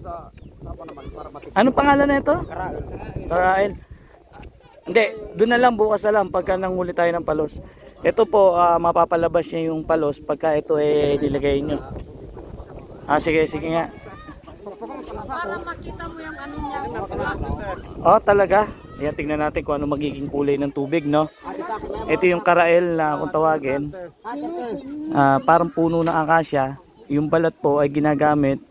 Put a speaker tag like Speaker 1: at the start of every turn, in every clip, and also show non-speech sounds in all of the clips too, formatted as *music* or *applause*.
Speaker 1: sa sa pa naman para matipid.
Speaker 2: Anong pangalan na ito?
Speaker 1: Karail.
Speaker 2: Karael. Hindi, doon na lang bukas na lang pagka nanghuli tayo ng palos. Ito po, ah, mapapalabas niya yung palos pagka ito eh nilagay nyo. Ah, sige, sige nga.
Speaker 3: Para makita mo yung ano niya.
Speaker 2: Oh, talaga? Ayan, tingnan natin kung ano magiging kulay ng tubig, no? Ito yung karael na kung tawagin. Ah, parang puno ng akasya. Yung balat po ay ginagamit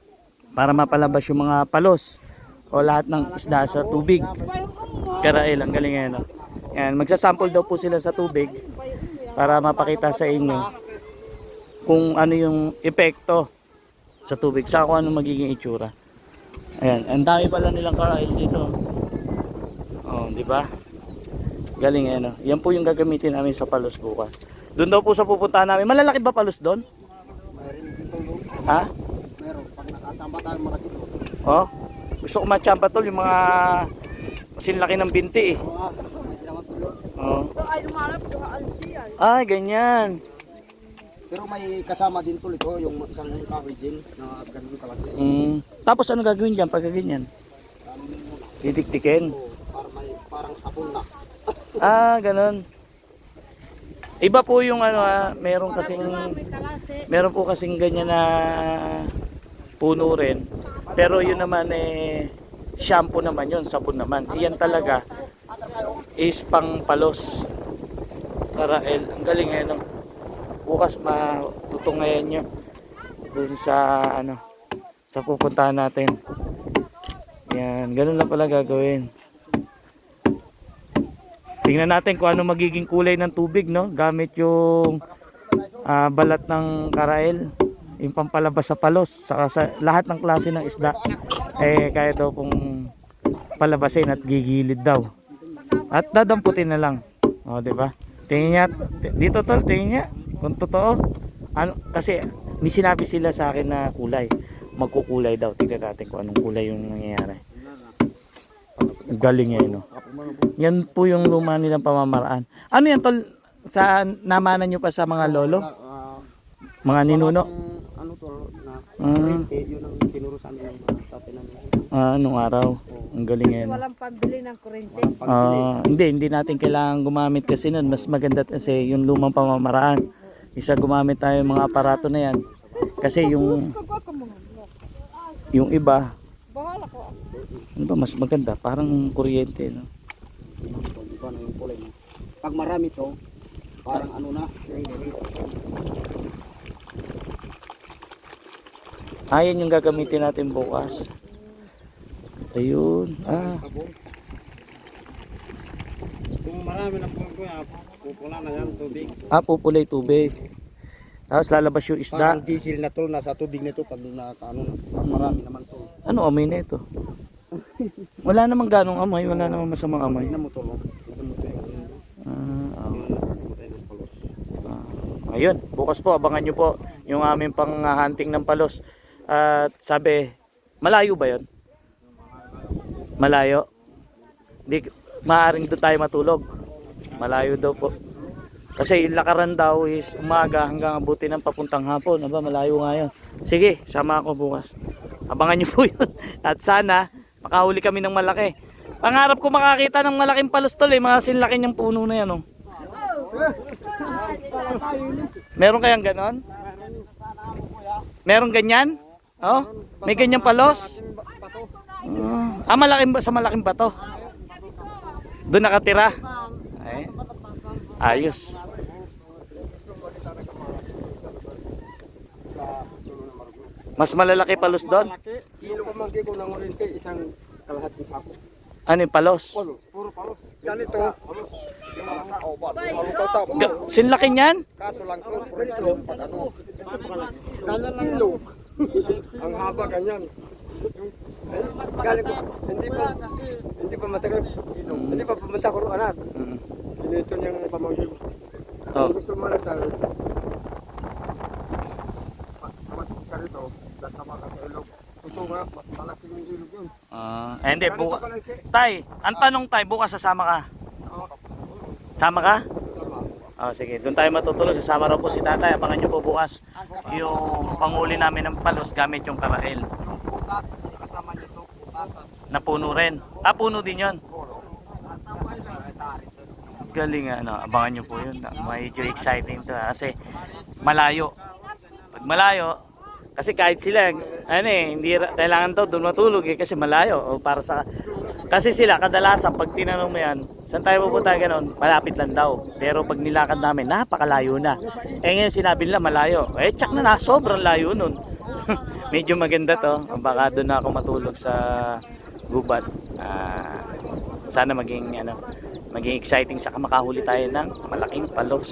Speaker 2: para mapalabas yung mga palos o lahat ng isda sa tubig. Karael, ang galing yan. No? Yan, magsasample daw po sila sa tubig para mapakita sa inyo kung ano yung epekto sa tubig, sa kung ano magiging itsura. Ayan, ang dami pala nilang karael dito. Oh, di ba? Galing eh, no? Yan po yung gagamitin namin sa palos bukas. Doon daw po sa pupuntahan namin. Malalaki ba palos doon? Ha?
Speaker 1: Nakatamba tayo mga dito.
Speaker 2: Oh? Gusto ko matsyamba tol yung mga kasing laki ng binti eh.
Speaker 1: Oo, ah, hindi naman tulong.
Speaker 2: Oh.
Speaker 3: Ay, umarap ko siya.
Speaker 2: Ay, ganyan.
Speaker 1: Pero may kasama din tuloy ko yung isang kahoy din na ganun kalaki.
Speaker 2: Mm. Tapos ano gagawin dyan pagka ganyan? Titiktikin.
Speaker 1: Oo, para may parang sabon na. *laughs*
Speaker 2: Ah, ganun. Iba po yung ano ah, meron kasing meron po kasing ganyan na puno rin. Pero yun naman eh shampoo naman yun, sabon naman. Iyan talaga is pang palos. Karael, ang galing eh no. Bukas matutungayan nyo dun sa ano sa pupuntahan natin. Yan, ganun lang pala gagawin. Tingnan natin kung ano magiging kulay ng tubig, no? Gamit yung ah, balat ng karael, yung pampalabas sa palos, saka sa lahat ng klase ng isda. Eh, kaya daw pong palabasin at gigilid daw. At dadamputin na lang. O, di ba? Tingin niya, dito tol, tingin niya. Kung totoo, ano, kasi may sinabi sila sa akin na kulay. Magkukulay daw. Tingnan natin kung anong kulay yung nangyayari. Ang Galing yan, no? Yan po yung luma nilang pamamaraan. Ano yan tol? Sa namanan nyo pa sa mga lolo? Mga ninuno?
Speaker 1: Na
Speaker 2: Mm.
Speaker 1: kurente, yun ang tinuro sa amin ng mga tatay namin.
Speaker 2: Ah, nung araw. Ang galing yan.
Speaker 3: Walang pambili ng.
Speaker 1: Walang pambili.
Speaker 2: Ah, hindi, hindi natin kailangan gumamit kasi nun. Mas maganda kasi yung lumang pamamaraan. Isa gumamit tayo ng mga aparato na yan. Kasi yung yung iba,
Speaker 3: Bahala ko.
Speaker 2: ano ba, mas maganda. Parang kuryente. No?
Speaker 1: Kung iba na yung kulay mo. Pag marami to, parang ano na,
Speaker 2: Ah, yan yung gagamitin natin bukas. Ayun. Ah.
Speaker 1: Kung marami na po kuya, pupula na yan tubig.
Speaker 2: ah pupulay tubig. Tapos lalabas yung
Speaker 1: Parang
Speaker 2: isda.
Speaker 1: diesel na tol, nasa tubig nito pag ano na, pag marami naman to.
Speaker 2: Ano amoy na ito? Wala namang ganong amoy. Wala namang masamang amoy.
Speaker 1: Tignan mo tol, oh. yung
Speaker 2: Ah, ah.
Speaker 1: palos.
Speaker 2: Ah, ayun, bukas po abangan nyo po yung aming pang-hunting ng palos. At sabi, malayo ba yon? Malayo? Di, maaring doon tayo matulog. Malayo daw po. Kasi yung lakaran daw is umaga hanggang abuti ng papuntang hapon. Aba, malayo nga yun. Sige, sama ako bukas. Abangan nyo *laughs* po yun. At sana, makahuli kami ng malaki. Pangarap ko makakita ng malaking palos tol eh. Mga sinlaki niyang puno na yan oh. Meron kayang ganon? Meron ganyan? Oh, may ganyan palos? Ah, ah malaking sa malaking bato? Doon nakatira? Ay. Ayos. Mas malalaki palos doon?
Speaker 1: Kilo pa man ko ng oriente, isang kalahating sako.
Speaker 2: Ano yung palos?
Speaker 1: Palos, puro palos. Ganito. Palos.
Speaker 2: Sinlaki niyan?
Speaker 1: Kaso lang. Ganyan lang kilo. Ang haba ganyan. Galing ko, hindi pa, hindi pa matagal, hindi pa pumunta ko anak.
Speaker 2: Mm.
Speaker 1: Ginito niyang pamangkin.
Speaker 2: Oh.
Speaker 1: Gusto mo lang tayo, tamat ka rito, sasama ka sa ilog. Totoo nga, mas malaki yung ilog yun.
Speaker 2: Ah, eh, hindi, bukas. Tay, ang tanong tay, bukas sasama ka? Sama ka? Oh, sige, doon tayo matutulog. Sasama raw po si tatay. Abangan nyo po bukas yung panghuli namin ng palos gamit yung karael.
Speaker 1: Yung puta, kasama
Speaker 2: Na puno rin. Ah, puno din yon. Galing ano, abangan nyo po yun. Medyo exciting to kasi malayo. Pag malayo, kasi kahit sila, ano eh, hindi kailangan daw doon matulog eh, kasi malayo. O para sa, kasi sila, kadalasan, pag tinanong mo yan, saan tayo pupunta ganon, malapit lang daw. Pero pag nilakad namin, napakalayo na. Eh ngayon sinabi nila malayo. Eh, tsak na na, sobrang layo nun. *laughs* Medyo maganda to. Baka doon na ako matulog sa gubat. Ah, sana maging ano, maging exciting sa makahuli tayo ng malaking palos.